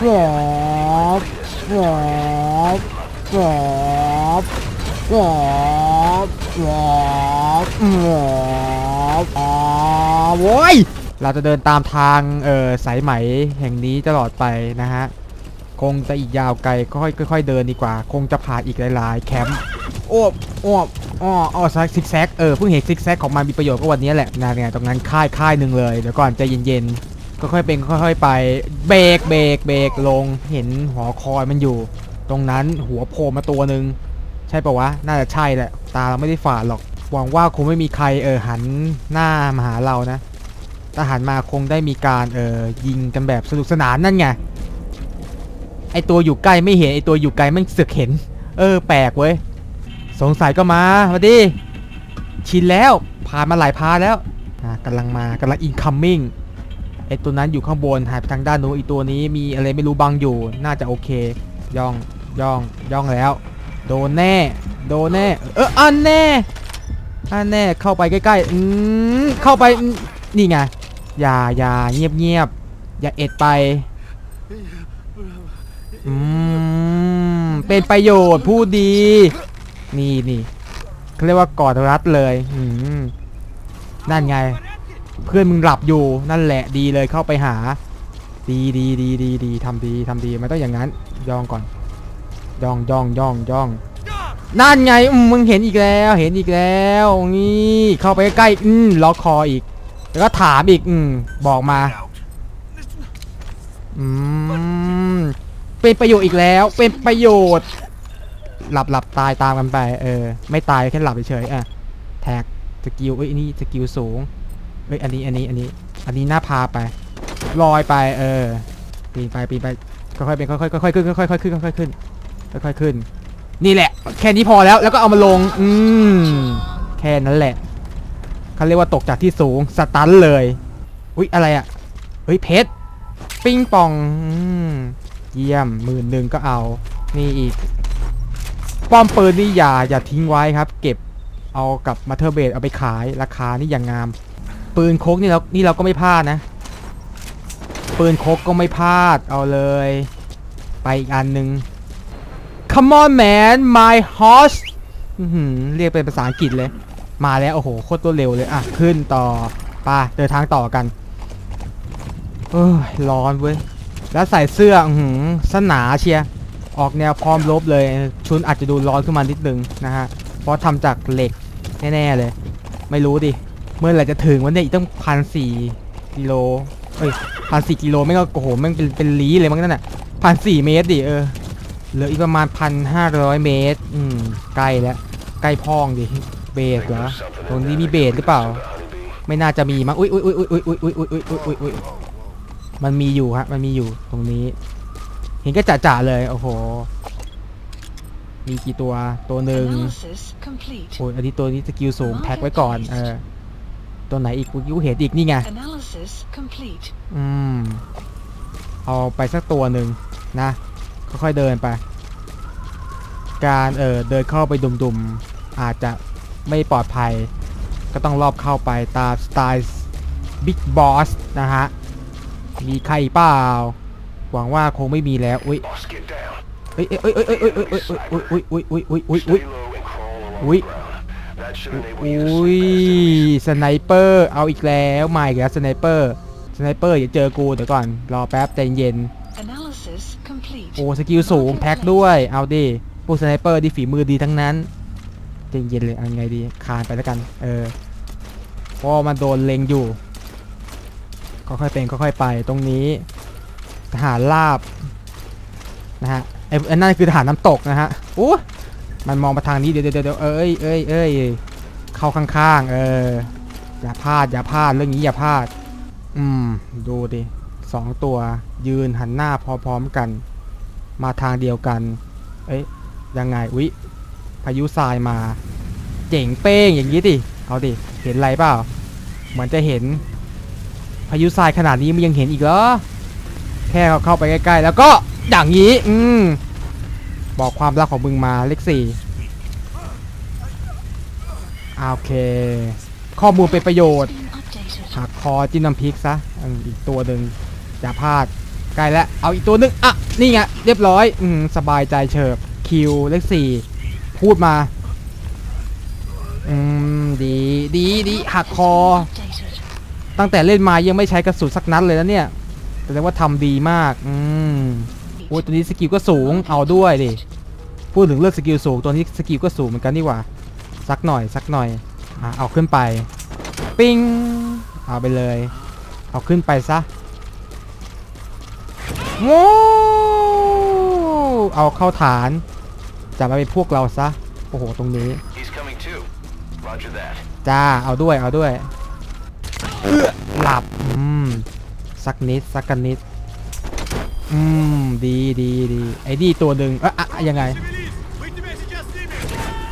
ฟอบฟอบฟอบฟอบฟอบฟอบอ๋อโว้ยเราจะเดินตามทางเอ่อสายไหมแห่งนี้ตลอดไปนะฮะ คงจะอีกยาวไกลก็ค่อยค่อยๆเดินดีกว่า คงจะผ่านอีกหลายๆแคมป์โอ้โอ้อ้ออ้อซิกแซกเออเพิ่งเห็นซิกแซกของมันมีประโยชน์ก็วันนี้แหละนะเนี่ยตรงนั้นค่ายค่ายหนึ่งเลยเดี๋ยวก่อนใจเย็นๆ ค่อยๆเป็นค่อยๆไป เบรกเบรกเบรกลงเห็นหอคอยมันอยู่ ตรงนั้นหัวโผล่มาตัวหนึ่งใช่ปะวะ น่าจะใช่แหละ ตาเราไม่ได้ฝาดหรอก หวังว่าคงไม่มีใครเออหันหน้ามาหาเรานะถ้าหันมาคงได้มีการเออยิงกันแบบสนุกสนานนั่นไง ไอตัวอยู่ใกล้ไม่เห็นไอตัวอยู่ไกลมันเสือกเห็น เออ แปลกเว้ย สงสัยก็มามาดิ ชินแล้ว ผ่านมาหลายพาแล้วอ่ากำลังมากำลังอินคัมมิ่ง ไอตัวนั้นอยู่ข้างบนหายไปทางด้านนู้นอีตัวนี้มีอะไรไม่รู้บังอยู่ น่าจะโอเค ย่องย่องย่องแล้ว โดนแน่ โดนแน่ เอออันแน่อันแน่เข้าไปใกล้ๆอืมเข้าไปนี่ไงอย่าอย่าเงียบเงียบอย่าเอ็ดไปอืมเป็นประโยชน์พูดดี นี่นี่เขาเรียกว่ากอดรัดเลยอืมนั่นไง เพื่อนมึงหลับอยู่นั่นแหละดีเลยเข้าไปหา ดีดีดีดีดีทำดีทำดีไมันต้องอย่างนั้นย่องก่อนย่องย่องย่องย่องนั่นไงมึงเห็นอีกแล้วเห็นอีกแล้วนี่เข้าไปใกล้อืมล็อกคออีก แล้วก็ถามอีกอืมบอกมาอืมเป็นประโยชน์อีกแล้วเป็นประโยชน์ หลับหลับตายตามกันไป เออ ไม่ตายแค่หลับเฉยๆอะแท็กสกิลเอ้ยนี่สกิลสูง เอ้ยอันนี้อันนี้อันนี้อันนี้น่าพาไป ลอยไปเออปีนไปปีนไปค่อยๆเป็นค่อยๆค่อยๆขึ้นค่อยๆขึ้นค่อยๆขึ้นค่อยๆขึ้น นี่แหละ แค่นี้พอแล้วแล้วก็เอามาลง อืมแค่นั้นแหละเขาเรียกว่าตกจากที่สูงสตันเลย อุ๊ยอะไรอะเฮ้ยเพชรปิ้งปองอืมเยี่ยมหมื่นหนึ่งก็เอา นี่อีก ป้อมปืนนี่อย่าอย่าทิ้งไว้ครับ เก็บเอากับมาเทอร์เบดเอาไปขายราคานี่อย่างงาม ปืนโคกนี่เรานี่เราก็ไม่พลาดนะ ปืนโคกก็ไม่พลาดเอาเลย ไปอีกอันหนึ่ง Come on man my horse เรียกเป็นภาษาอังกฤษเลย มาแล้ว โอ้โห โคตรตัวเร็วเลย อะ ขึ้นต่อไปเดินทางต่อกันเอ้ยร้อนเว้ย แล้วใส่เสื้อหือสนาเชียออกแนวพร้อมรบเลย ชุดอาจจะดูร้อนขึ้นมานิดนึงนะฮะ เพราะทำจากเหล็กแน่ ๆ เลย ไม่รู้ดิ เมื่อไหร่จะถึงวันนี้อีกต้องพันสี่กิโลเอ้ยพันสี่กิโลไม่งก็โอ้โหแม่งเป็นเป็นลี้เลยมั้งนั่นน่ะพันสี่เมตรดิเออเหลืออีกประมาณพันห้าร้อยเมตร อืมใกล้แล้วใกล้พองดิเบสเหรอตรงนี้มีเบสหรือเปล่า ไม่น่าจะมีมั้งอุ้ยอุ้ยอุ้ยอุ้ยอุ้ยอุ้ยอุ้ยอุ้ยอุ้ยอุ้ยอุ้ยมันมีอยู่ฮะมันมีอยู่ตรงนี้ เห็นก็จ่าๆเลยโอ้โหมีกี่ตัวตัวหนึ่ง Analysis complete. โอ้ยอันนี้ตัวนี้สกิลสูงแพ็คไว้ก่อนเออ ตัวไหนอีกกูเห็นอีกนี่ไง Analysis complete. อืม เอาไปสักตัวหนึ่งนะ ค่อยๆเดินไป การเออเดินเข้าไปดุมๆ อาจจะไม่ปลอดภัย ก็ต้องรอบเข้าไปตามสไตล์บิ๊กบอสนะฮะ มีใครเปล่า หวังว่าคงไม่มีแล้ว อุ้ย Boss, get down. เอ้ยเอ้ยเอ้ยเอ้ยเอ้ยเอ้ยเอ้ยเอ้ยเอ้ยเอ้ยเอ้ยเอ้ยเอ้ยเอ้ยเอ้ย อุ้ย slip past enemies. สไนเปอร์เอาอีกแล้วมาอีกแล้วสไนเปอร์สไนเปอร์อย่าเจอกูเดี๋ยวก่อนรอแป๊บใจเย็น Analysis complete. โอ้สกิลสูงแพ็คด้วยเอาดิพวกสไนเปอร์ที่ฝีมือดีทั้งนั้นใจเย็นเลยเอาไงดีคานไปแล้วกันเออเพราะว่ามันโดนเล็งอยู่ค่อยๆเป็นค่อยๆไปตรงนี้ทหารลาบนะฮะไอ้ไอ้นั่นคือทหารน้ำตกนะฮะอู้ มันมองมาทางนี้เดี๋ยวเดี๋ยวเดี๋ยวเอ้ยเอ้ยเอ้ยเข้าข้างๆ เออ อย่าพลาดอย่าพลาดเรื่องนี้อย่าพลาด อืม ดูดิสองตัวยืนหันหน้าพร้อมๆกัน มาทางเดียวกัน เอ้ยยังไงอุ๊ยพายุทรายมา เจ๋งเป้งอย่างนี้ดิเอาดิเห็นอะไรเปล่า เหมือนจะเห็น พายุทรายขนาดนี้มันยังเห็นอีกเหรอแค่เข้าไปใกล้ๆ แล้วก็อย่างนี้ อืม บอกความรักของมึงมาเลขสี่โอเค ข้อมูลเป็นประโยชน์หักคอจิ้มน้ำพริกซะอ,อีกตัวหนึ่งอย่าพลาดใกล้แล้วเอาอีกตัวหนึงอะนี่ไงเรียบร้อยอืสบายใจเฉิบคิวเลขสี่พูดมาอืมดีดีดีหักคอ ตั้งแต่เล่นมายังไม่ใช้กระสุนสักนัดเลยนะเนี่ยแสดงว่าทำดีมาก อืม โอ้ยตัวนี้สกิลก็สูงเอาด้วยดิพูดถึงเรื่องสกิลสูงตัวนี้สกิลก็สูงเหมือนกันนี่หว่าสักหน่อยสักหน่อยอะเอาขึ้นไปปิ้งเอาไปเลย เอาขึ้นไปซะโว้วเอาเข้าฐานจะมาเป็นพวกเราซะโอ้โหตรงนี้ He's coming too. Roger that. จ้าเอาด้วยเอาด้วยเอื้อหลับอืมสักนิดสักกันนิด อืม ดีดีดีไอ้นี่ตัวหนึ่งเอะอะอะยังไง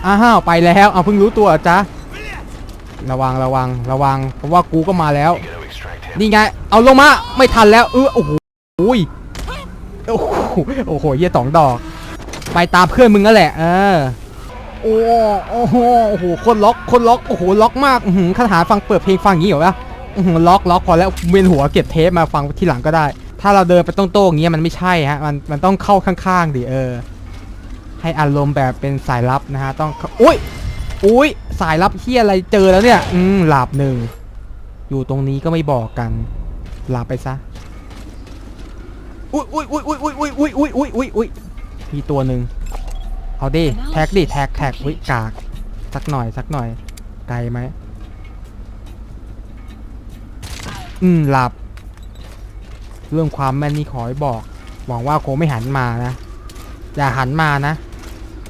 อ้าวไปแล้วเอาเพิ่งรู้ตัวเหรอจ๊ะ ระวังระวังระวัง เพราะว่ากูก็มาแล้ว นี่ไง เอาลงมา ไม่ทันแล้ว เออโอ้โหอุ้ยโอ้โหโอ้โหเยี่ยสองดอก ไปตามเพื่อนมึงนั่นแหละ เออ โอ้โอ้โหโอ้โหคนล็อกคนล็อก โอ้โห ล็อกมาก อือหือคาถาฟังเปิดเพลงฟังอย่างนี้เหรอวะอือหือล็อกล็อกพอแล้วเวียนหัวเก็บเทปมาฟังทีหลังก็ได้ ถ้าเราเดินไปตรงๆอย่างเงี้ยมันไม่ใช่ฮะมันมันต้องเข้าข้างๆดิเออ ให้อารมณ์แบบเป็นสายลับนะฮะต้องอุ้ยอุ้ยสายลับเฮียอะไรเจอแล้วเนี่ย อืมหลับหนึ่งอยู่ตรงนี้ก็ไม่บอกกันหลาไปซะอุ้ยอุ้ยอุ้ยอุ้ยอุ้ยอุ้ยอุ้ยอุ้ยอุ้ยอุ้ยมีตัวหนึ่งเอาดิแท็กดิแท็กแท็กอุ้ยกากสักหน่อยสักหน่อยไกลไหมอืมหลับ เรื่องความแม่นนี่ขอให้บอก หวังว่าคงไม่หันมานะ อย่าหันมานะ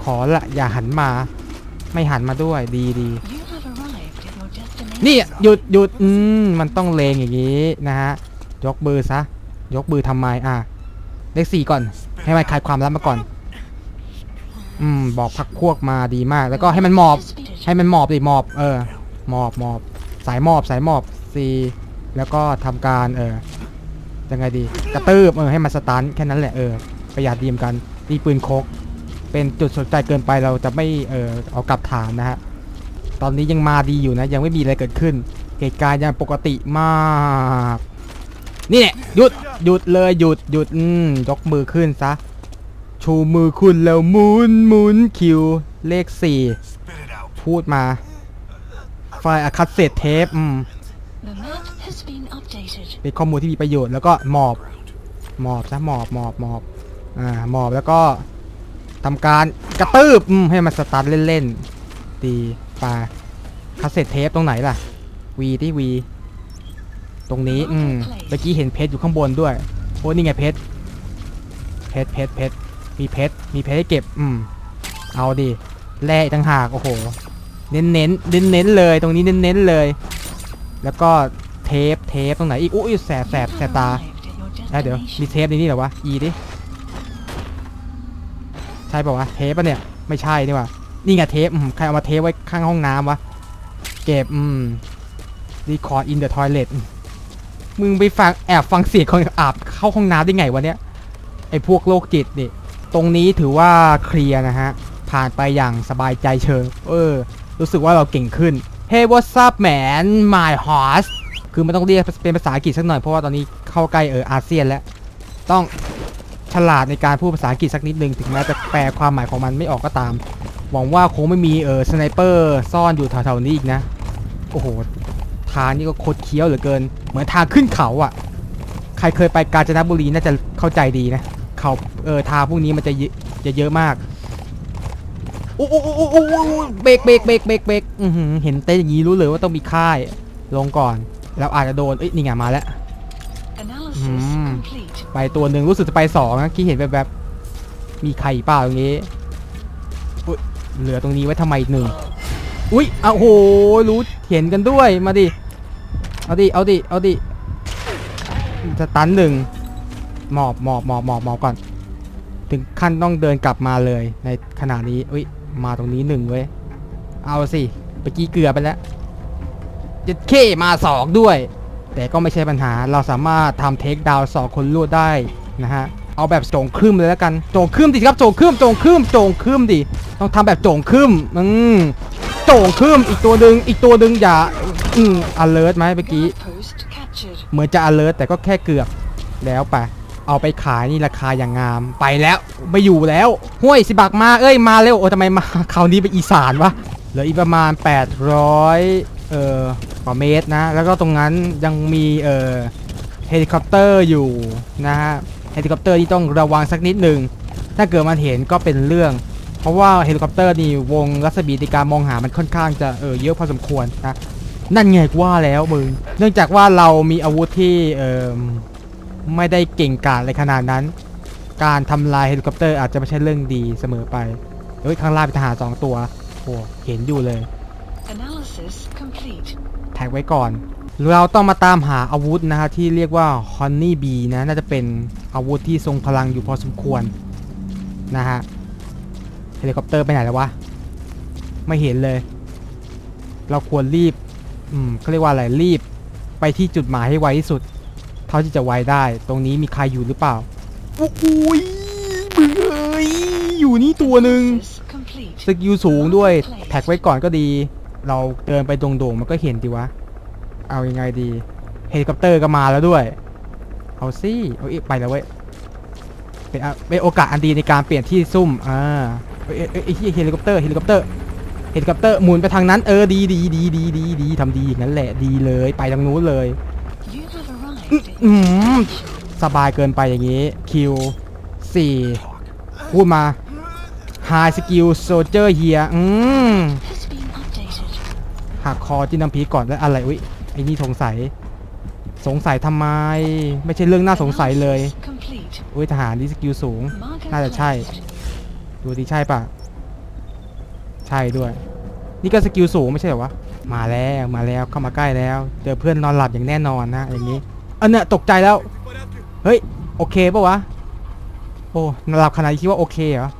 ขอละอย่าหันมา ไม่หันมาด้วยดีดีนี่หยุดหยุดอืมมันต้องเลงอย่างนี้นะฮะ ยกมือซะ ยกมือทำไมอะ เลขสี่ก่อน ให้มันคลายความลับมาก่อน อืม บอกพักพวกมาดีมาก แล้วก็ให้มันหมอบ ให้มันหมอบดิหมอบ เออ หมอบหมอบ สายหมอบสายหมอบซีแล้วก็ทำการเออ ยังไงดีกระตืบเออให้มันสตันแค่นั้นแหละเออประหยัดดีมกันนี่ปืนโคกเป็นจุดสนใจเกินไปเราจะไม่เออเอากลับฐานนะฮะตอนนี้ยังมาดีอยู่นะ ยังไม่มีอะไรเกิดขึ้นเหตุการณ์ยังปกติมากนี่เนี่ยหยุดหยุดเลยหยุดหยุดอืมยกมือขึ้นซะชูมือคุณแล้วหมุนหมุนคิวเลขสี่พูดมาไฟล์อะคัดเศษเทปอืม เป็นข้อมูลที่มีประโยชน์แล้วก็หมอบหมอบซะหมอบหมอบหมอบอ่าหมอบแล้วก็ทำการกระตืบอืมให้มันสตาร์ทเล่นๆดีไปคัสเซ็ตเทปตรงไหนล่ะวีที่วีตรงนี้อืมเมื่อกี้เห็นเพชรอยู่ข้างบนด้วยโอ้นี่ไงเพชรเพชรเพชรเพชรมีเพชรมีเพชรให้เก็บอืมเอาดิแร่อีกต่างหากโอ้โห เน้นเน้นเน้นเน้นเลย ตรงนี้เน้นเน้นเลย แล้วก็ ปเทปตรงไหนอีกอุ้ยแสบแสบแสบตาเดี๋ยวมีเทปในนี่เหรอวะอีดิใช่ป่าวะเทปปะเนี่ยไม่ใช่นี่วะนี่ไงเทปใครเอามาเทปไว้ข้างห้องน้ำวะเก็บอืมรีคอร์ดอินเดอะทอยเลทมึงไปฟังแอบฟังเสียงคนอาบเข้าห้องน้ำได้ไงวะเนี่ยไอพวกโรคจิตนี่ตรงนี้ถือว่าเคลียร์นะฮะ ผ่านไปอย่างสบายใจเชิง เออ รู้สึกว่าเราเก่งขึ้น Hey what's up man my horse คือมันต้องเรียกเป็นภาษาอังกฤษสักหน่อยเพราะว่าตอนนี้เข้าใกล้เอออาเซียนแล้ว ต้องฉลาดในการพูดภาษาอังกฤษสักนิดนึงถึงแม้จะแปลความหมายของมันไม่ออกก็ตาม หวังว่าคงไม่มีเออสไนเปอร์ซ่อนอยู่แถวๆนี้อีกนะ โอ้โหทางนี่ก็โคตรเคี้ยวเหลือเกิน เหมือนทางขึ้นเขาอะ่ะ ใครเคยไปกาญจนบุรีน่าจะเข้าใจดีนะ เขาเออทางพวกนี้มันจะเยอะจะเยอะมากอู้อู้อู้อู้อู้อู้เบรกเบรกเบรกเบรกเบรกเห็นเต้นอย่างนี้รู้เลยว่าต้องมีค่ายลงก่อน แล้วอาจจะโดนเอ้ยนี่ไงมาแล้ว Analysis Hmm. complete. ไปตัวหนึ่งรู้สึกจะไปสองนะกี้เห็นแบบแบบๆมีใครเปล่าตรงนี้อุ๊ยเหลือตรงนี้ไว้ทำไมอีกหนึ่งอุ้ยเอาโหรู้เห็นกันด้วยมาดิเอาดิเอาดิเอาดิสตันหนึ่งหมอบหมอบหมอบหมอบหมอบก่อน ถึงขั้นต้องเดินกลับมาเลยในขณะนี้อุ้ยมาตรงนี้หนึ่งเว้ยเอาสิเมื่อกี้เกลือไปแล้ว จ็ดเคมาสองด้วย แต่ก็ไม่ใช่ปัญหาเราสามารถทำเทคดาวสองคนรวดได้นะฮะเอาแบบโจงครึ่มเลยแล้วกันโจงครึ่มดิครับโจงครึ่มโจงครึ่มโจงครึ่มดิต้องทำแบบโจงครึ่มอืมโจงครึ่มอีกตัวหนึ่งอีกตัวหนึ่งอย่าอืม alert ไหมเมื่อกี้เหมือนจะ alert แต่ก็แค่เกือบแล้วไปเอาไปขายนี่ราคาอย่างงามไปแล้วไม่อยู่แล้วห้วยสิบักมาเอ้ยมาเร็วโอ้ทำไมมาคราวนี้ไปอีสานวะเหลืออีกประมาณ 800 เอ่อกว่าเมตรนะ แล้วก็ตรงนั้นยังมีเอ่อเฮลิคอปเตอร์อยู่นะฮะเฮลิคอปเตอร์ที่ต้องระวังสักนิดหนึ่งถ้าเกิดมันเห็นก็เป็นเรื่อง เพราะว่าเฮลิคอปเตอร์นี่วงรัศมีในการมองหามันค่อนข้างจะเออเยอะพอสมควรนะนั่นไงกูว่าแล้วมึง เนื่องจากว่าเรามีอาวุธที่เออไม่ได้เก่งกาจอะไรขนาดนั้น การทำลายเฮลิคอปเตอร์อาจจะไม่ใช่เรื่องดีเสมอไปเฮ้ยข้างล่างเป็นทหารสองตัวโอ้เห็นอยู่เลย แท็กไว้ก่อน เราต้องมาตามหาอาวุธนะฮะที่เรียกว่า Honey Bee นะน่าจะเป็นอาวุธที่ทรงพลังอยู่พอสมควรนะฮะเฮลิคอปเตอร์ไปไหนแล้ววะ ไม่เห็นเลย เราควรรีบ อืมเขาเรียกว่าอะไรรีบ ไปที่จุดหมายให้ไวที่สุด เท่าที่จะไวได้ ตรงนี้มีใครอยู่หรือเปล่าโอ้โหยมึงเอ้ยอยู่นี่ตัวหนึ่ง Analysis complete. สกิลสูงด้วย แท็กไว้ก่อนก็ดี เราเดินไปตรงๆมันก็เห็นดีวะ เอายังไงดีเฮลิคอปเตอร์ก็มาแล้วด้วย เอาสิเอาอีกไปแล้วเว้ยเป็นเป็นโอกาสอันดีในการเปลี่ยนที่ซุ่มอ่าเอ้ยเอ้ยเฮลิคอปเตอร์เฮลิคอปเตอร์เฮลิคอปเตอร์หมุนไปทางนั้นเออดีดีดีดีดีดีทำดีอย่างนั้นแหละดีเลยไปทางนู้นเลยอืมสบายเกินไปอย่างนี้คิวสี่พูดมา High Skill Soldier here อืม หักคอที่น้ำพีก่อนแล้วอะไรอุ้ยไอ้นี่สงสัย สงสัยทำไม ไม่ใช่เรื่องน่าสงสัยเลยอุ้ยทหารนี่สกิลสูง น่าจะใช่ ดูที่ใช่ปะใช่ด้วย นี่ก็สกิลสูงไม่ใช่เหรอวะมาแล้วมาแล้วเข้ามาใกล้แล้ว เจอเพื่อนนอนหลับอย่างแน่นอนนะอย่างนี้อันเนี้ยตกใจแล้วเฮ้ยโอเคปะวะโอ้นอนหลับขนาดนี้คิดว่าโอเคเหรอ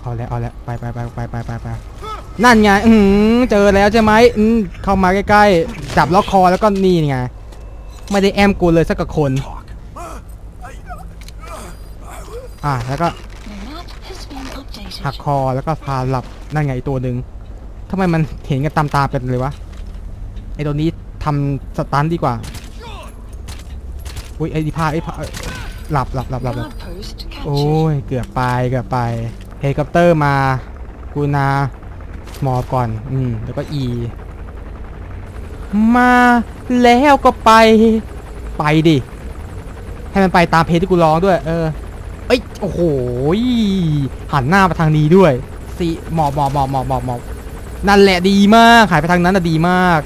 เอาแล้วเอาแล้วไปไปไปไปไปไปไป นั่นไงอือเจอแล้วใช่ไหมอืมเข้ามาใกล้ๆ จับล็อกคอแล้วก็นี่ไง ไม่ได้แอมกูเลยสักกับคน อะแล้วก็หักคอแล้วก็พาหลับนั่นไงอีกตัวหนึ่งทำไมมันเห็นกันตามๆกันเลยวะไอตัวนี้ทำสตันดีกว่าอุ้ยไอดีพาไอพาหลับหลับหลับหลับโอ้ยเกือบไปเกือบไปเฮลิคอปเตอร์มากูนา มอบก่อน อืม แล้วก็อีมาแล้วก็ไป ไปดิ ให้มันไปตามเพลงที่กูร้องด้วย เออ เอ้ย โอ้โห หันหน้ามาทางนี้ด้วยสิหมอบหมอบหมอบหมอบหมอบหมอบนั่นแหละดีมาก หายไปทางนั้นนะดีมาก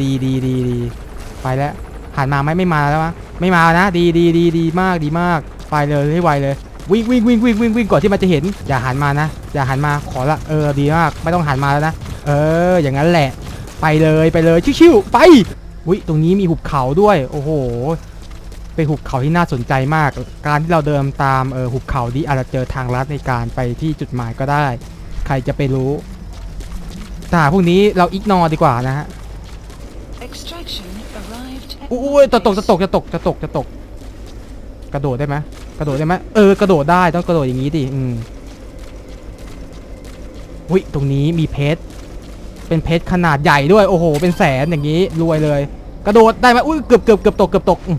ดีดีดีดี ไปแล้ว หันมาไหมไม่มาแล้วมะไม่มานะ ดีดีดีดีมาก ดีมาก ไปเลยให้ไวเลย วิ่งวิ่งวิ่งวิ่งวิ่งวิ่งก่อนที่มันจะเห็น อย่าหันมานะ อย่าหันมาขอละเออดีมากไม่ต้องหันมาแล้วนะเออ อย่างนั้นแหละ ไปเลยไปเลยชิวๆไปวิตรงนี้มีหุบเขาด้วย โอ้โหเป็นหุบเขาที่น่าสนใจมาก การที่เราเดินตามเออหุบเขานี้อาจจะเจอทางลัดในการไปที่จุดหมายก็ได้ ใครจะไปรู้แต่พวกนี้เราอิกนอดีกว่านะฮะ Extraction arrived at อุ้ยจะตกจะตกจะตกจะตกจะตก กระโดดได้ไหมกระโดดได้ไหมเออกระโดดได้ต้องกระโดดอย่างนี้ดิอืม อุ้ยตรงนี้มีเพชร เป็นเพชรขนาดใหญ่ด้วย โอ้โห เป็นแสนอย่างนี้รวยเลย กระโดดได้ไหมอุ้ยเกือบเกือบเกือบตกเกือบตกอืม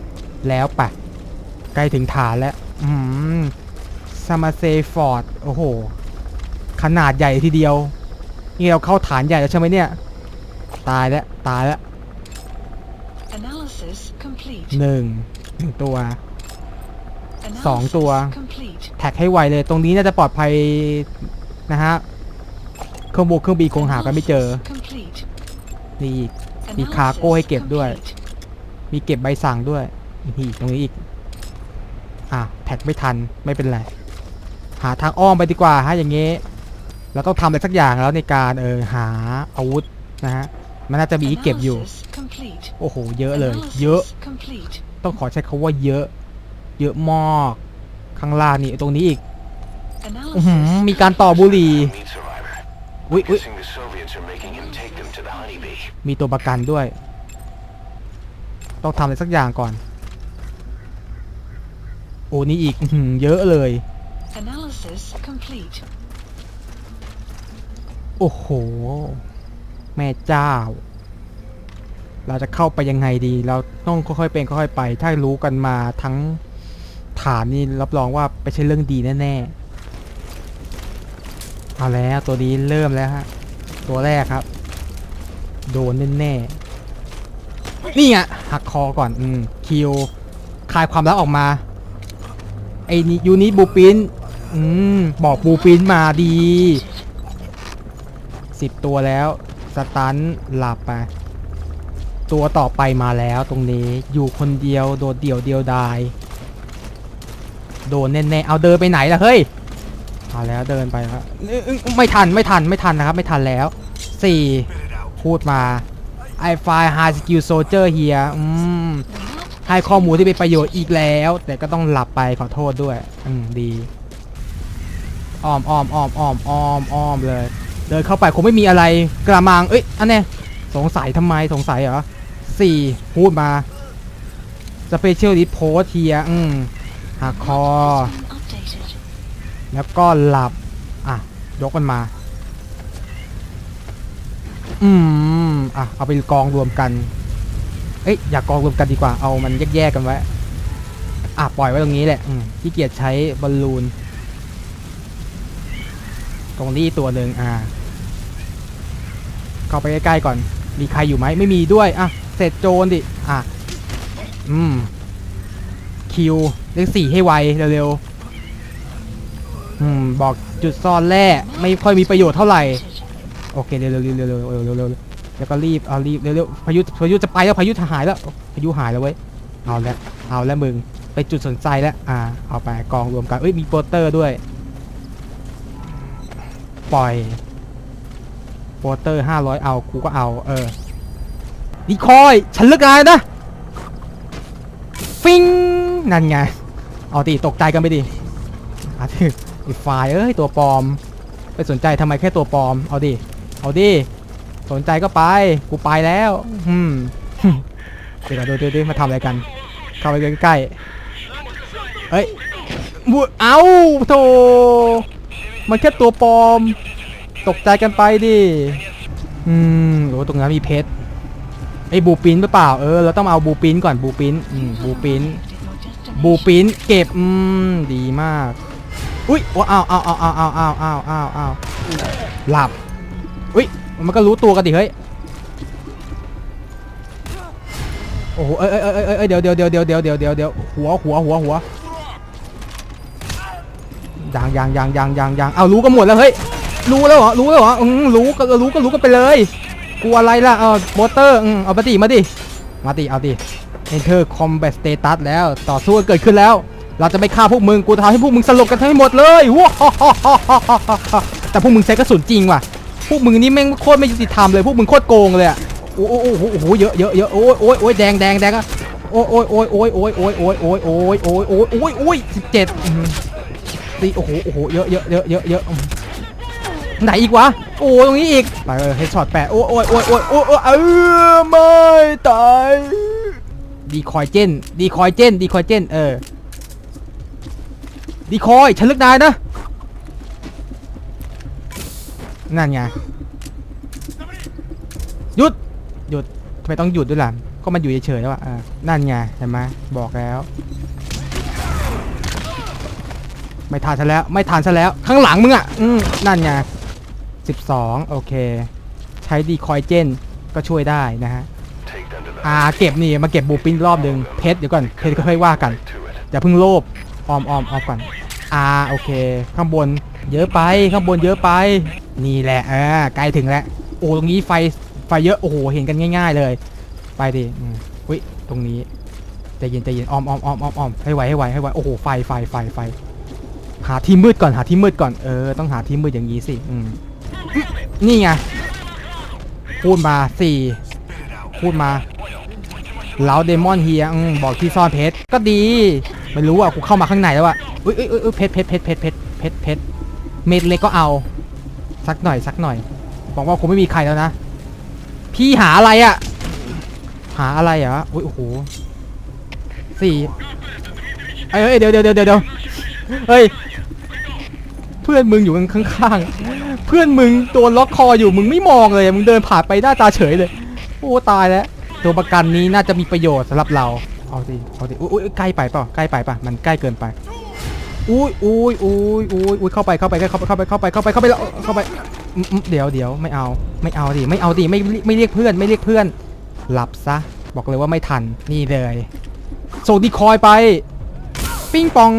แล้วปะใกล้ถึงฐานแล้ว อืมซามาเซฟอร์ด โอ้โห ขนาดใหญ่ทีเดียว นี่เราเข้าฐานใหญ่แล้วใช่ไหมเนี่ย ตายแล้ว ตายแล้ว Analysis complete. หนึ่งหนึ่งตัวสอง Analysis ตัว complete. แท็กให้ไวเลย ตรงนี้น่าจะปลอดภัยนะฮะ เครื่องบุกเครื่องบีคงหากันไม่เจอ Analysis complete. นี่อีก มี Analysis คาร์โก้ให้เก็บด้วย complete. มีเก็บใบสั่งด้วยนี่ตรงนี้อีก อะแท็กไม่ทันไม่เป็นไร หาทางอ้อมไปดีกว่าฮะอย่างงี้เราต้องทำอะไรสักอย่างแล้วในการเออหาอาวุธนะฮะ มันน่าจะมีให้เก็บอยู่ Analysis complete. โอ้โห เยอะเลย Analysis เยอะ complete. ต้องขอใช้คาว่าเยอะ เยอะมาก ข้างล่างนี่ตรงนี้อีกอื้อหือ Analysis มีการต่อบุหรี่ Meat survivor. Wait, wait. Guessing the Soviets are making him take them to the honeybee. มีตัวประกันด้วย ต้องทำอะไรสักอย่างก่อน โอ้นี่อีกอื้อหือเยอะเลย Analysis complete. โอ้โห แม่เจ้า เราจะเข้าไปยังไงดี เราต้องค่อยๆเป็นค่อยๆไป ถ้ารู้กันมาทั้งฐานนี่รับรองว่าไม่ใช่เรื่องดีแน่ๆ เอาแล้วตัวนี้เริ่มแล้วฮะ ตัวแรกครับ โดนแน่ๆนี่ไงหักคอก่อนอืมคิวคลายความลับออกมาไอ้นี่ยูนิบูปินอืมบอกบูปินมาดีสิบตัวแล้วสตันหลับไปตัวต่อไปมาแล้วตรงนี้อยู่คนเดียวโดดเดี่ยวเดียวดาย โดนแน่ๆเอาเดินไปไหนล่ะเฮ้ย มาแล้วเดินไปครับไม่ทันไม่ทันไม่ทันนะครับไม่ทันแล้วสี่พูดมา I find high skill soldier here อืมให้ข้อมูลที่เป็นประโยชน์อีกแล้ว แต่ก็ต้องหลับไปขอโทษด้วย อืมดีอ้อมอ้อมอ้อมอ้อมอ้อมอ้อมเลย เดินเข้าไปคงไม่มีอะไรกระมัง เอ้ยอันเนี้ยสงสัยทำไมสงสัยเหรอสี่พูดมาสเปเชียลดิโพสเทียอืมหักคอ แล้วก็หลับ อะ ยกมันมา อืม อะ เอาไปกองรวมกัน เอ้ย อย่ากกองรวมกันดีกว่า เอามันแยกๆกันไว้ อะ ปล่อยไว้ตรงนี้แหละอืมที่เกียจใช้บอลลูน ตรงนี้ตัวหนึ่งอ่า เข้าไปใกล้ๆก่อน มีใครอยู่ไหม ไม่มีด้วย อะ เสร็จโจรดิ อะ อืม คิวเลขสี่ให้ไวเร็วๆ อืมบอกจุดซ่อนแร่ไม่ค่อยมีประโยชน์เท่าไหร่ โอเคเร็วเร็วเร็วเร็วเร็วเร็วแล้วก็รีบเอารีบเร็วๆพายุพายุจะไปแล้วพายุหายแล้วพายุหายแล้วเว้ยเอาแล้วเอาแล้วมึงไปจุดสนใจแล้วอ่าเอาไปกองรวมกันเอ้ยมีโปสเตอร์ด้วย ปล่อยโปสเตอร์ห้าร้อยเอากูก็เอาเออดีคอยฉันเลือกนายนะฟิงนั่นไงเอาดิตกใจกันไปดิอาทิไอ้ไฟเอ้ยตัวปลอม ไปสนใจทำไมแค่ตัวปลอม เอาดิ เอาดิ สนใจก็ไป กูไปแล้วอืมเดี๋ยวก่อนดูดูดูมาทำอะไรกัน เข้าไปใกล้ๆเอ้ยบุเอาโธมันแค่ตัวปลอม ตกใจกันไปดิ อืมโอ้ตรงนั้นมีเพชร ไอ้บูปินหรือเปล่า เออ เราต้องเอาบูปินก่อนบูปินอืมบูปินบูปินเก็บ อืม ดีมาก อุ้ยโอ้าวอ้าวอ้าวอ้าวอ้าวอ้าวอ้าวอ้าวอ้าวหลับอุ้ยมันก็รู้ตัวกันดิเฮ้ยโอ้โหเอ้ยเอ้ยเอ้ยเอ้ยเอ้ยเดี๋ยวเดี๋ยวเดี๋ยวเดี๋ยวเดี๋ยวเดี๋ยวเดี๋ยวเดี๋ยวหัวหัวหัวหัวยังยังยังยังยังยังเอารู้กันหมดแล้วเฮ้ยรู้แล้วเหรอรู้แล้วเหรออืมรู้ก็รู้ก็รู้กันไปเลยกลัวอะไรล่ะเออโบเตอร์อืมเอามาดิมาดิมาดิเอาดิ Enter Combat Status แล้วต่อสู้กันเกิดขึ้นแล้ว เราจะไม่ฆ่าพวกมึง กูทำให้พวกมึงสลบกันทั้งหมดเลยว้าวแต่พวกมึงใช้กระสุนจริงว่ะ พวกมึงนี่แม่งโคตรไม่ยุติธรรมเลย พวกมึงโคตรโกงเลยอะโอ้โหโอ้โหโอ้โหเยอะเยอะเยอะโอ้ยโอ้ยโอ้ยแดงแดงแดงอะโอ้ยโอ้ยโอ้ยโอ้ยโอ้ยโอ้ยโอ้ยโอ้ยโอ้ยโอ้ยโอ้ยโอ้ยโอ้ยสิบเจ็ดสี่โอ้โหโอ้โหเยอะเยอะเยอะเยอะเยอะไหนอีกวะ โอ้ตรงนี้อีก ไปเออเฮดช็อตแปะโอ้ยโอ้ยโอ้ยโอ้ยโอ้ยโอ้ยเออไม่ตายดีคอยเจนดีคอยเจนดีคอยเจนเออ ดีคอยฉันเลือกนายนะ นั่นไง หยุด หยุดทำไมต้องหยุดด้วยล่ะ ก็มันอยู่เฉยๆแล้วอะอ่านั่นไงเห็นไหมบอกแล้ว ไม่ทานซะแล้ว ไม่ทานซะแล้ว ข้างหลังมึงอะอืมนั่นไงสิบสองโอเค ใช้ดีคอยเจนก็ช่วยได้นะฮะ อ่า เก็บนี่ มาเก็บบูปินรอบหนึ่งเพชรเดี๋ยวก่อน เพชรก็ค่อยว่ากัน อย่าเพิ่งโลภ ออมออมออมก่อนอ่าโอเค ข้างบน เยอะไปข้างบนเยอะไป นี่แหละเออใกล้ถึงแล้วโอ้ตรงนี้ไฟไฟเยอะโอ้โหเห็นกันง่าย ๆเลย ไปดิอืมอุ้ยตรงนี้ใจเย็นใจเย็นออมออมออมออมออมให้ไวให้ไวให้ไวโอ้โหไฟไฟไฟไฟหาที่มืดก่อนหาที่มืดก่อนเออต้องหาที่มืดอย่างนี้สิอืมนี่ไงพูดมาสี่พูดมาเล้าเดมอนเฮียอืมบอกที่ซ่อนเพชรก็ดี ไม่รู้อะกูเข้ามาข้างในแล้วอะอุ้ยอุ้ยอุ้ยเพชรเพชรเพชรเพชรเพชรเพชรเพชรเม็ดเล็กก็เอา สักหน่อยสักหน่อยบอกว่าคงไม่มีใครแล้วนะ พี่หาอะไรอะ หาอะไรอะอุ้ยโอ้โหสี่เอ้ยเดี๋ยวเดี๋ยวเดี๋ยวเดี๋ยวเฮ้ยเพื่อนมึงอยู่ข้างๆ เพื่อนมึงโดนล็อกคออยู่มึงไม่มองเลย มึงเดินผ่านไปหน้าตาเฉยเลย โอ้ตายแล้ว ตัวประกันนี้น่าจะมีประโยชน์สำหรับเรา เอาสิเอาสิอุ้ยใกล้ไปเปล่าใกล้ไปป่ะมันใกล้เกินไปอุ้ยอุ้ยอุ้ยอุ้ยอุ้ยเข้าไปเข้าไปเข้าไปเข้าไปเข้าไปเข้าไปเข้าไปแล้วเข้าไปเดี๋ยวเดี๋ยวไม่เอาไม่เอาดิไม่เอาดิไม่ไม่เรียกเพื่อนไม่เรียกเพื่อน หลับซะบอกเลยว่าไม่ทันนี่เลยส่งดีคอยไป ปิ้งปอง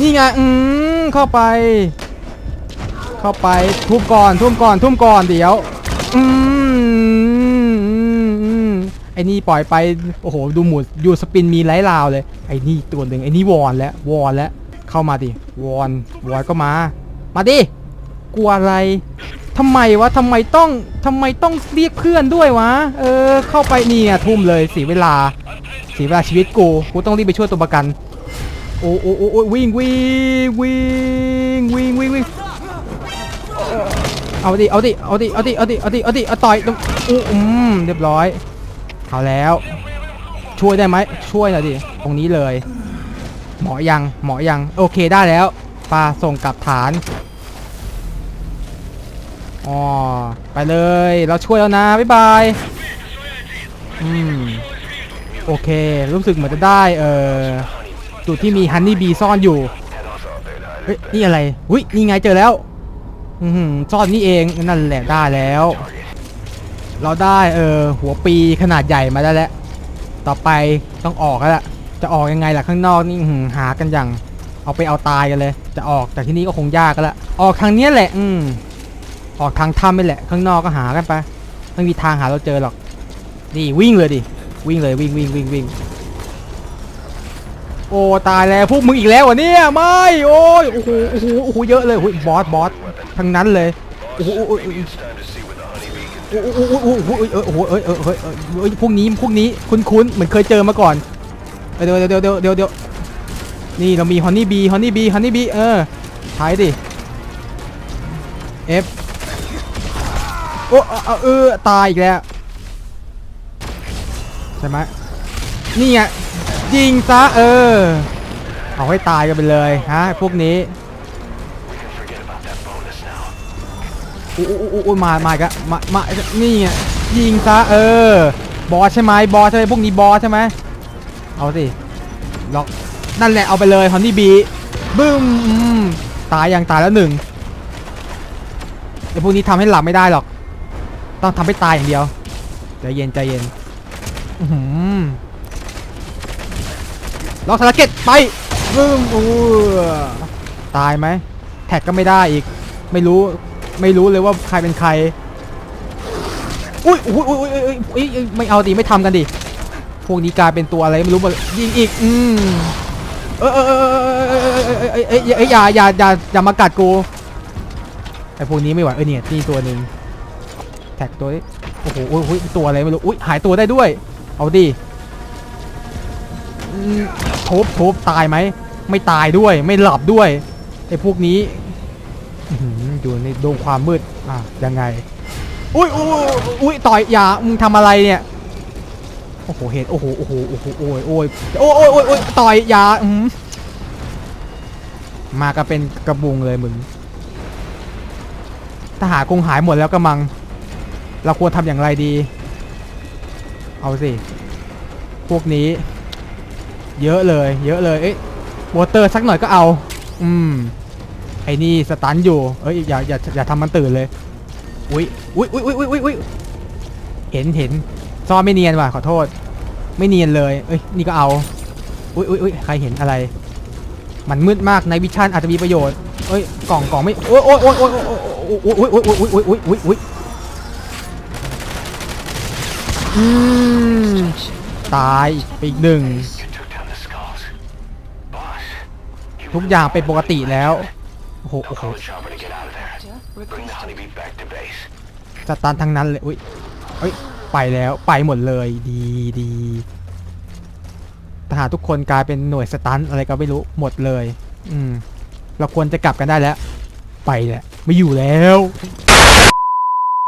นี่ไงอืมเข้าไป เข้าไปทุ่มก่อนทุ่มก่อนทุ่มก่อนเดี๋ยวอืม ไอ้นี่ปล่อยไป โอ้โห ดูหมุดดูสปินมีไร้ลาวเลย ไอ้นี่ตัวหนึ่งไอ้นี่วอนแล้ว วอนแล้ว เข้ามาดิ วอน วอนก็มา มาดิ กลัวอะไรทำไมวะทำไมต้องทำไมต้องเรียกเพื่อนด้วยวะ เออ เข้าไปนี่ไงทุ่มเลยเสียเวลา เสียเวลาชีวิตกู กูต้องรีบไปช่วยตัวประกัน โอ้โอ้โอ้วิ่งวิ่งวิ่งวิ่งวิ่งวิ่งเอาดิ เอาดิ เอาดิ เอาดิ เอาดิ เอาดิ เอาดิ เอาต่อยตรงอู้อืมเรียบร้อย เอาแล้ว ช่วยได้ไหมช่วยหน่อยดิตรงนี้เลย หมอยังหมอยังโอเคได้แล้วปลาส่งกลับฐานอ๋อไปเลย เราช่วยแล้วนะบ๊ายบายอืมโอเค รู้สึกเหมือนจะได้เอ่อจุดที่มีฮันนี่บีซ่อนอยู่เฮ้ยนี่อะไรอุ้ยนี่ไงเจอแล้ว อือหือซ่อนนี่เองนั่นแหละได้แล้ว เราได้เออหัวปีขนาดใหญ่มาได้แล้ว ต่อไปต้องออกแล้วล่ะจะออกยังไงล่ะข้างนอกนี่หากันอย่าง เอาไปเอาตายกันเลย จะออกจากที่นี่ก็คงยากกันละออกทางเนี้ยแหละ อืมออกทางถ้ำนี่แหละ ข้างนอกก็หากันไปไม่มีทางหาเราเจอหรอกนี่วิ่งเลยดิวิ่งเลยวิ่งวิ่งวิ่งวิ่งโอ้ตายแล้วพวกมึงอีกแล้วเหรอเนี่ยไม่โอ้ยโอ้โหโอ้โหโอ้โหเยอะเลยโอ้ยบอสบอสทั้งนั้นเลยโอ้โห อ้โหโอ้โหโอ้โหโอ้โหเออโอ้โหเอ้ยเฮ้ยเอ้ยพวกนี้พวกนี้คุ้นๆเหมือนเคยเจอมาก่อนเออเดี๋ยวเดี๋ยวเดี๋ยวเดี๋ยวเดี๋ยวนี่เรามีฮอนนี่บีฮอนนี่บีฮอนนี่บีเออใช้ดิ F เอาเอาเออตายอีกแล้วใช่ไหมนี่ไงยิงซะเออเอาให้ตายกันไปเลยฮะพวกนี้ อู้อู้อู้มามาอีกแล้วมามานี่ไงยิงซะเออบอสใช่ไหมบอสใช่ไหมพวกนี้บอสใช่ไหมเอาสิล็อกนั่นแหละเอาไปเลยฮอนนี่บีบึ้มตายยังตายแล้วหนึ่งไอ้พวกนี้ทำให้หลับไม่ได้หรอก ต้องทำให้ตายอย่างเดียวใจเย็นใจเย็นอื้อหือล็อกสารเก็ตไปบึ้มอู้ตายไหมแท็กก็ไม่ได้อีก ไม่รู้ ไม่รู้เลยว่าใครเป็นใคร อุ้ยอุ้ยอุ้ยอุ้ยอุ้ยไม่เอาดิไม่ทำกันดิ พวกนี้กลายเป็นตัวอะไรไม่รู้มายิงอีก อืมเออเออเออเออเออเออเย่าอย่าอย่ามากัดกูไอพวกนี้ไม่ไหวเออเนี่ยนี่ตัวหนึ่งแท็กตัวโอ้โหอุ้ยตัวอะไรไม่รู้อุ้ยหายตัวได้ด้วย เอาดิทุบทุบตายไหม ไม่ตายด้วย ไม่หลับด้วยไอ้พวกนี้ อยู่ในดงความมืด อะยังไง อุ้ยอุ้ยอุ้ยต่อยอย่ามึงทำอะไรเนี่ย โอ้โหเห็นโอ้โหโอ้โหโอ้โหโอ้ยโอ้ยโอ้ยโอ้ยโอ้ยโอ้ยต่อยอย่าอืมมาก็เป็นกระบุงเลยมึงทหารคงหายหมดแล้วกระมัง เราควรทำอย่างไรดี เอาสิ พวกนี้ เยอะเลย เยอะเลย เอ๊ะวอเตอร์สักหน่อยก็เอา อืม ไอ้นี่สตันอยู่ เอ้ยอย่าอย่าอย่าทำมันตื่นเลย อุ้ยอุ้ยอุ้ยอุ้ยอุ้ยอุ้ยเห็นเห็นซ่อนไม่เนียนว่ะขอโทษ ไม่เนียนเลย เอ้ยนี่ก็เอา อุ้ยอุ้ยอุ้ยใครเห็นอะไร มันมืดมากในวิชั่นอาจจะมีประโยชน์ เอ้ยกล่องกล่องไม่โอ้ยโอ้ยโอ้ยโอ้ยโอ้ยโอ้ยโอ้ยโอ้ยโอ้ยโอ้ยโอ้ยโอ้ยโอ้ยอืมตายไปอีกหนึ่งทุกอย่างเป็นปกติแล้ว โอ้โห Now โอ้โห call the chopper to get out of there. Bring the honeybee back to base. สตันทั้งนั้นเลยอุ้ยเอ้ย ไปแล้ว ไปหมดเลย ดีดีทหารทุกคนกลายเป็นหน่วยสตันอะไรก็ไม่รู้ หมดเลย อืม เราควรจะกลับกันได้แล้ว ไปแหละ ไม่อยู่แล้ว